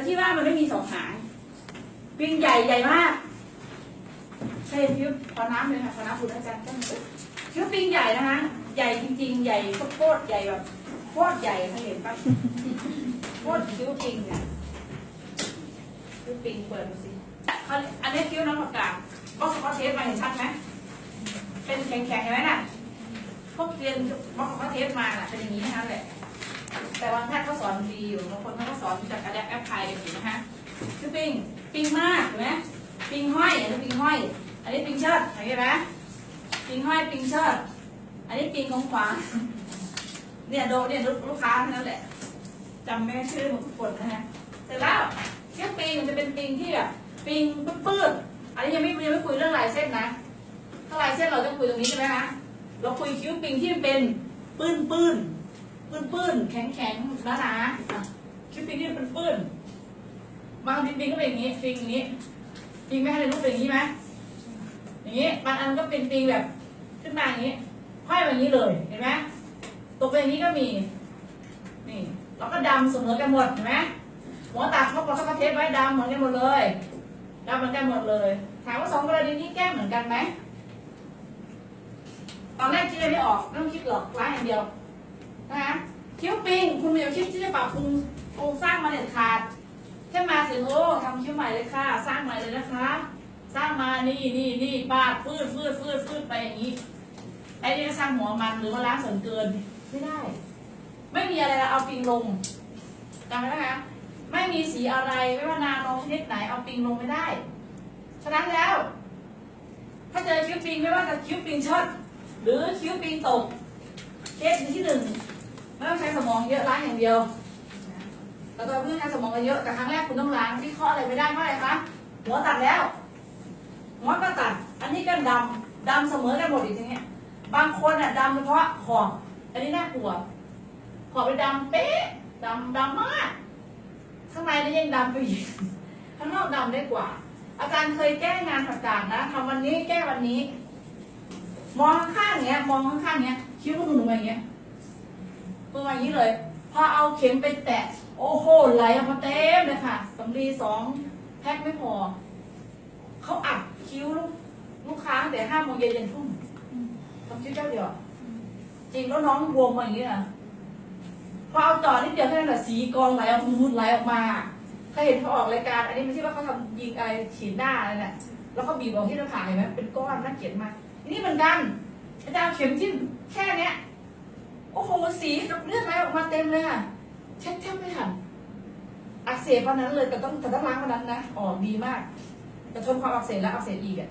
แต่ที่ว่ามันไม่มีสองหางปิงใหญ่ใหญ่มากใช่พิวขอน้ำเลยค่ะขอน้ำคุณอาจารย์ก็มีพิวปิงใหญ่นะคะใหญ่จริงๆ ใหญ่โคตรใหญ่แบบโคตรใหญ่เคยเห็นปะโคตรคิ้วปิงเนี่ยคิ้วปิงเปิดดูสิอันนี้คิ้วน้ำผักกาดก็สกอตเทปมาเห็นชัดไหมเป็นแข็งๆเห็นไหมน่ะพวกเรียนบล็อกสกอตเทปมาน่ะเป็นอย่างนี้ทั้งนั้นแหละ แต่บางท่านเขาสอนดีอยู่บางคนเขาก็สอนจากอะแดปแอปพลายกันอยู่นะคะคือปิงปิงมากเห็นไหมปิงห้อยอันนี้ปิงห้อย อันนี้ปิงเชิดเห็นไหมปิงห้อยปิงเชิดอันนี้ปิงของขวางเนี่ยโดเนี่ยลูกค้าเท่านั้นแหละจำไม่ชื่อหมดทุกคนนะฮะเสร็จแล้วเชือกปิงมันจะเป็นปิงที่แบบปิงปื้ดๆอันนี้ยังไม่ยังไม่คุยเรื่องลายเส้นนะถ้าลายเส้นเราจะคุยตรงนี้ใช่ไหมคะเราคุยคิ้วปิงที่มันเป็นปื้นปื้น ปื้นปื้นๆแข็งๆหนานาๆอะคิ้วปิงที่เป็นปื้นบางทีปิงก็เป็นอย่างนี้ปิ้งอย่างนี้ปิ้งไม่ให้ในรูปเป็นอย่างนี้ไหมอย่างนี้บางอันก็เป็นปิ้งแบบขึ้นมาอย่างนี้ห้อยแบบนี้เลยเห็นไหมตกไปอย่างนี้ก็มี นี่แล้วก็ดำเสมอกันหมดเห็นไหมหัวตัดเขาก็เขาเทปไว้ดำเหมือนกันหมดเลยดำเหมือนกันหมดเลยถามว่าสองกรณีนี้แก้เหมือนกันไหมตอนแรกคิดอะไรไม่ออกไม่ต้องคิดหรอกล้างอย่างเดียว นะคะคิ้วปิงคุณม่อยากคิดที่จะปรับปรุงโครงสร้างมาเด็ดขาดแค่มาถึงโอ้ทำคิ้วใหม่เลยค่ะ สร้างใหม่เลยนะคะ สร้างมานี่นี่นี่ปาดฟืดฟืดฟืดฟืดไปอย่างนี้ไอ้นี่ก็สร้างหัวมันหรือว่าล้างส่วนเกินไม่ได้ ไม่มีอะไรละเอาปิงลงจำไว้นะคะไม่มีสีอะไรไม่ว่านาโนชนิดไหนเอาปิงลงไม่ได้ ฉะนั้นแล้ว ถ้าเจอคิ้วปิงไม่ว่าจะคิ้วปิงช็อตหรือคิ้วปิงตกเคสที่หนึ่ง ไม่ต้องใช้สมองเยอะล้างอย่างเดียว แล้วก็เพื่อใช้สมองกันเยอะแต่ครั้งแรกคุณต้องล้างวิเคราะห์อะไรไม่ได้เพราะอะไรคะหัวตัดแล้วหัวก็ตัด อันนี้ก็ดำดำเสมอกันหมดอีกทีเนี้ยบางคนอะดำเฉพาะขอบอันนี้น่ากลัวขอบไปดำเป๊ะดำดำมากข้างในนี่ยังดำไปอีกข้างนอกดำได้กว่า อาจารย์เคยแก้งานต่างๆนะทำวันนี้แก้วันนี้ มองข้างเนี้ย มองข้างๆเนี้ยคิ้วคุณหนูอย่างเงี้ย มือมาอย่างนี้เลย พอเอาเข็มไปแตะ โอ้โห ไหลออกมาเต็มเลยค่ะสำลีสองแพ็คไม่พอ เขาอัดคิ้วลูกลูกค้าตั้งแต่ห้าโมงเย็นยันทุ่มทำคิ้วเจ้าเดียว จริงแล้วน้องบวมมาอย่างนี้นะพอเอาจอนิดเดียวแค่นั้นแหละสีกองไหลออกมูดไหลออกมาเคยเห็นเขาออกรายการ อันนี้ไม่ใช่ว่าเขาทำยิงไอฉีดหน้าอะไรน่ะแล้วเขาบีบออกที่หน้าผากเห็นไหมเป็นก้อนน่าเกลียดมาก นี่เหมือนกันอาจารย์เข็มจิ้มแค่เนี้ย โอ้โหสีกับเลือดไหลออกมาเต็มเลยอะเช็ดแทบไม่ทันอักเสบวันนั้นเลยแต่ต้องแต่ต้องล้างวันนั้นนะออกดีมากแต่ทนความอักเสบและอักเสบอีกอะ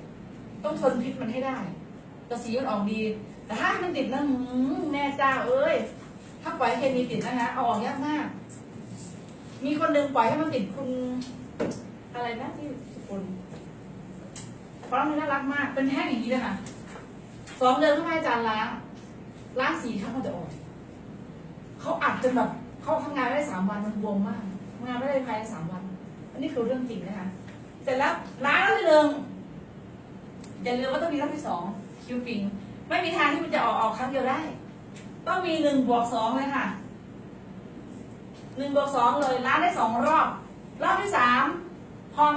ต้องทนพิษมันให้ได้แต่สีมันออกดี แต่ถ้ามันติดนะหืมแม่เจ้าเอ้ย ถ้าปล่อยเคมีติดนะคะเอาออกยากมาก มีคนหนึ่งปล่อยให้มันติดคุณ อะไรนะที่สุพลเพราะมันน่ารักมาก เป็นแห้งอย่างนี้เลยค่ะสองเดือนเข้าให้อาจารย์ล้าง ล้างสีครั้งมันจะออกเขาอัดจนแบบเขาทำงานไม่ได้สามวันมันบวมมากทำงานไม่ได้ภายในสามวัน อันนี้คือเรื่องจริงนะคะเสร็จแล้วล้างแล้วที่หนึ่งอย่าลืมว่าต้องมีรอบที่สองคิวปิง ไม่มีทางที่มันจะออกออกครั้งเดียวได้ ต้องมีหนึ่งบวกสองเลยค่ะหนึ่งบวกสองเลยล้างได้สองรอบ รอบที่สาม